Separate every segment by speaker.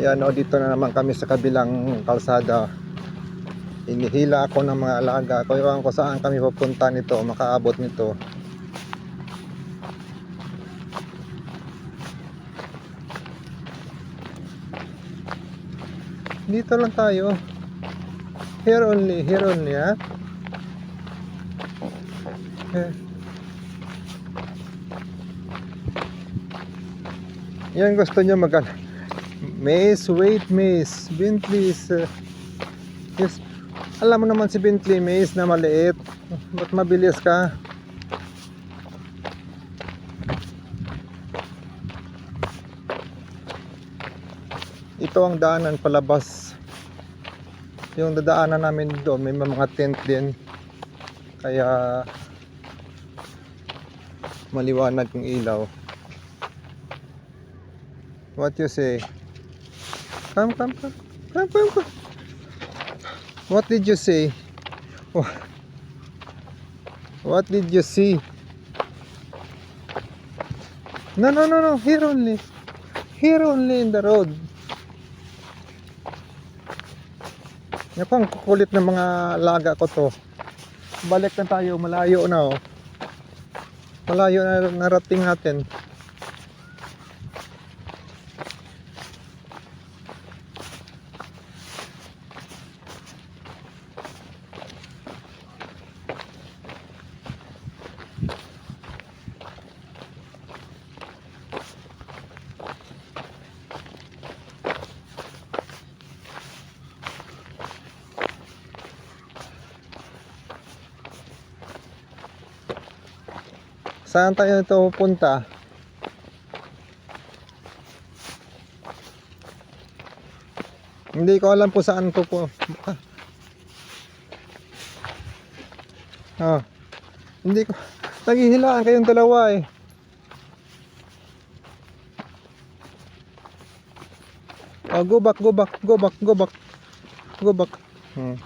Speaker 1: Ayan o, dito na naman kami sa kabilang kalsada. Inihila ako ng mga alaga. Kung ewan ko saan kami pupunta nito, makaabot nito. Dito lang tayo. Here only, here only, ha? Here. Yan gusto nyo mag Maze, wait Maze. Bentley is... uh, yes. Alam mo naman si Bentley Maze na maliit. Ba't mabilis ka? Ito ang daanan palabas. Yung dadaanan namin doon, may mga tent din. Kaya maliwanag yung ilaw. What you say? Come, come, come. Come, come, come. What did you say? Wha- What did you see? No, no, no, no. Here only. Here only in the road. Naku, ang kukulit ng mga laga ko to. Balik na tayo. Malayo na oh. Malayo na narating natin. Saan tayo ito pupunta? Hindi ko alam po saan to po. Ah. Hindi ko naghihilaan kayong dalawa eh. Oh, go back, go back, go back, go back. Go back. Hmm.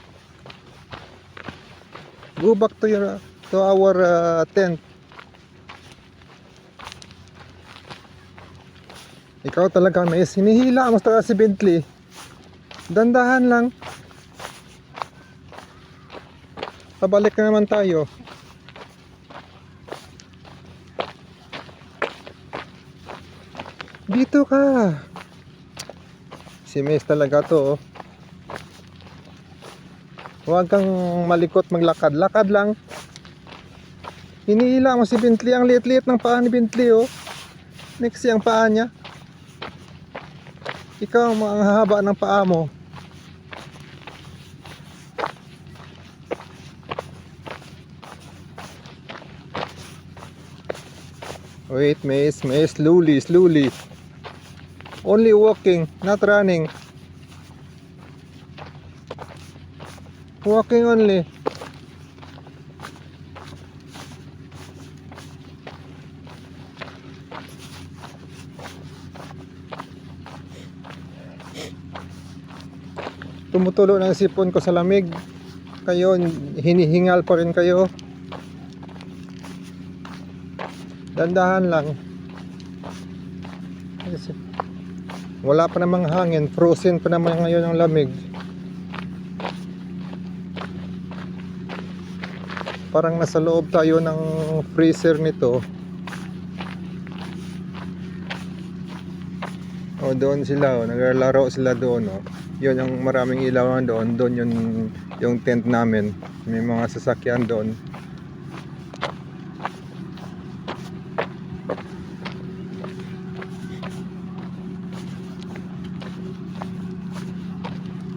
Speaker 1: Go back to your to our uh, tent. Ikaw talaga may hinihila mo talaga si Bentley. Dandahan lang. Pabalik na naman tayo. Dito ka. Si Mace talaga to. oh. Huwag kang malikot maglakad. Lakad lang. Hinihila mo si Bentley. Ang liit-liit ng paa ni Bentley oh. Next ang paa niya. Ikaw ang haba ng paa mo. Wait, Mace, Mace, slowly, slowly. Only walking, not running. Walking only. Tumutulo ng sipon ko sa lamig. Kayo hinihingal pa rin kayo. Dandahan lang. Wala pa namang hangin. Frozen pa naman ngayon ang lamig. Parang nasa loob tayo ng freezer nito. O doon sila oh, naglalaro sila doon oh yun yung maraming ilaw doon. Doon yun yung tent namin. May mga sasakyan doon.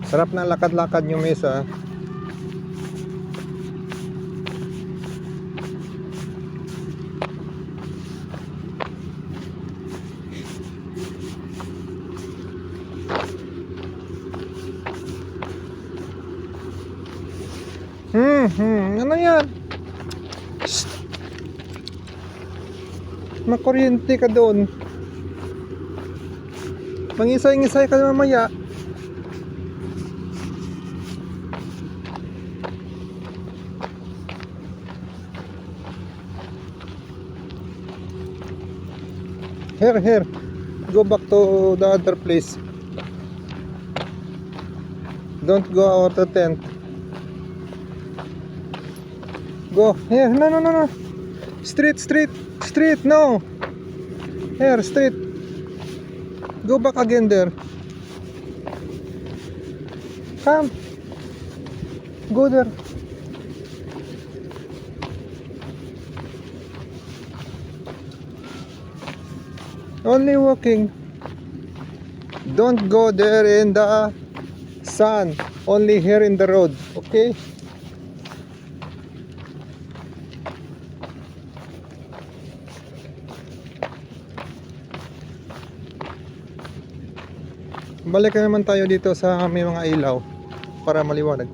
Speaker 1: Sarap na lakad-lakad yung mesa Hmm, ano yan? Shh. Makuryente ka doon. Mangisay-ngisay ka mamaya. Here, here. Go back to the other place. Don't go out the tent. Go. Here. No, no, no, no. Street, street, street. No. Here, street. Go back again there. Come. Go there. Only walking. Don't go there in the sun. Only here in the road. Okay? Balik na naman tayo dito sa may mga ilaw para maliwanag.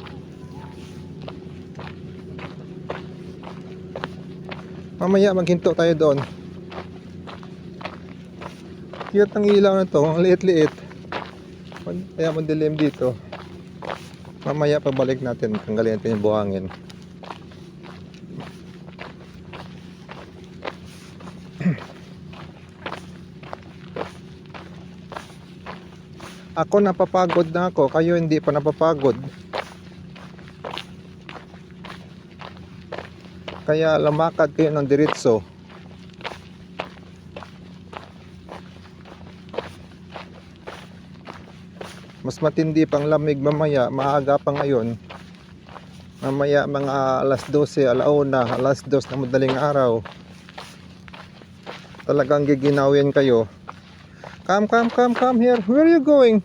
Speaker 1: Mamaya maghinto tayo doon. Cute ang ilaw na to, ang liit-liit. Kaya madilim dito. Mamaya pabalik natin, tanggalin natin yung buhangin. Ako napapagod na ako, kayo hindi pa napapagod. Kaya lamakad kayo ng diretso. Mas matindi pang lamig mamaya, maaga pa ngayon. Mamaya mga alas 12, alauna, alas 2 na madaling araw. Talagang giginawin kayo. Come, come, come, come here. Where are you going?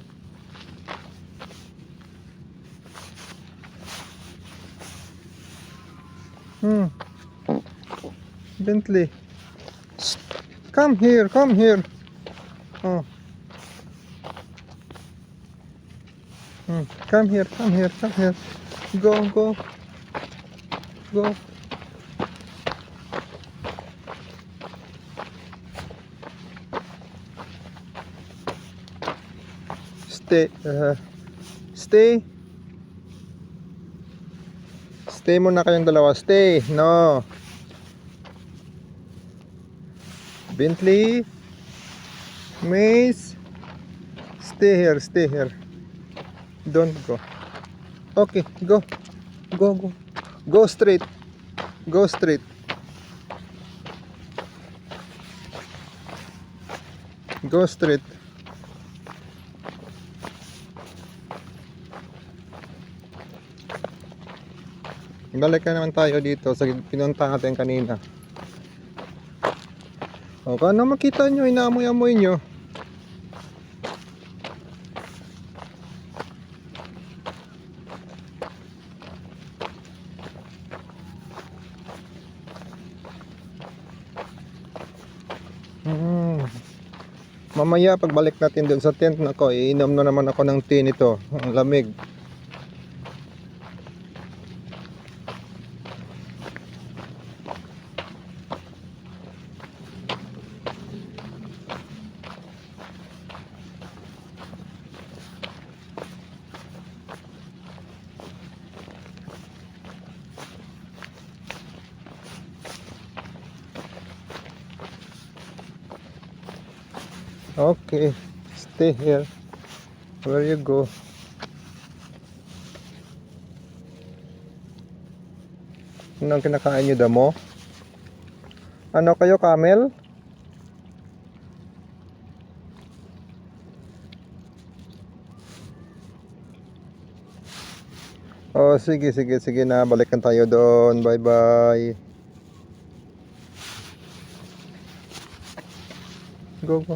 Speaker 1: Hmm. Bentley. Come here, come here. Oh. Hmm. Come here, come here, come here. Go, go. Go. Stay. Uh, stay. Stay muna kayong dalawa. Stay. No. Bentley. Mace. Stay here. Stay here. Don't go. Okay. Go. Go, go. Go straight. Go straight. Go straight. Balik na naman tayo dito sa pinunta natin kanina. O, kano makita nyo, inaamoy-amoy nyo. Hmm. Mamaya pagbalik natin dun sa tent nako, iinom na naman ako ng tea nito. Ang lamig. Okay, stay here. Where you go? Ano ang kinakain nyo damo? Ano kayo, camel? Oh, sige, sige, sige na. Balikan tayo doon. Bye-bye. Go, go.